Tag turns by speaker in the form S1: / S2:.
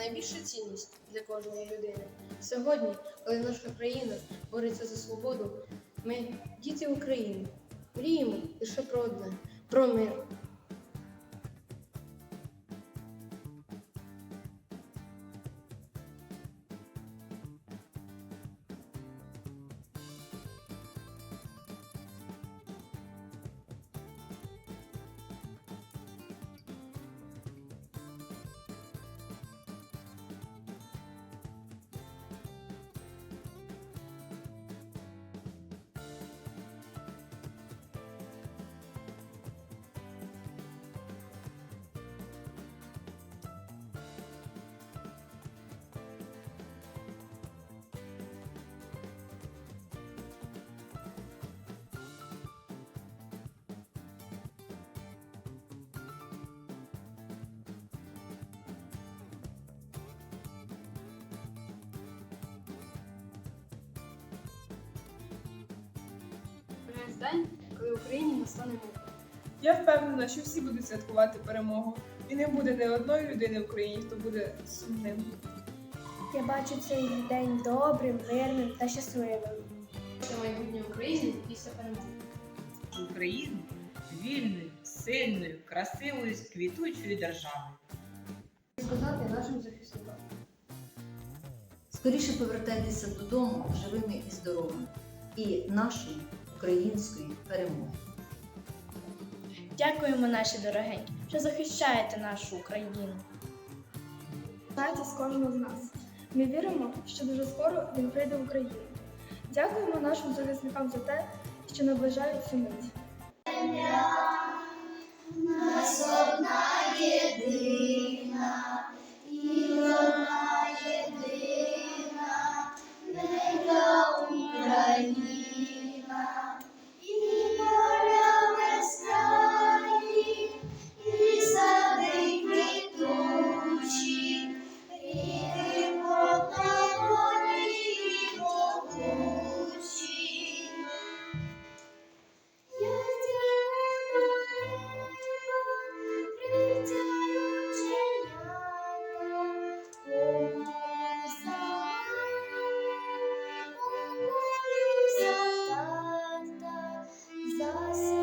S1: найбільша цінність для кожної людини. Сьогодні, коли наша країна бореться за свободу, ми, діти України, мріємо лише про одне про мир. День, коли Україні настане мир.
S2: Я впевнена, що всі будуть святкувати перемогу. І не буде ні одної людини в Україні, хто буде сумним.
S3: Я бачу цей день добрим, мирним та щасливим.
S1: Це майбутнє України після перемоги.
S4: Україну вільною, сильною, красивою, квітучою державою.
S1: Сказати нашим захисникам.
S5: Скоріше повертайтеся додому живими і здоровими і нашої української перемоги.
S3: Дякуємо наші дорогенькі, що захищаєте нашу Україну.
S6: Знається з кожного з нас. Ми віримо, що дуже скоро він прийде в Україну. Дякуємо нашим захисникам за те, що наближають цю мить. Нас одна. us.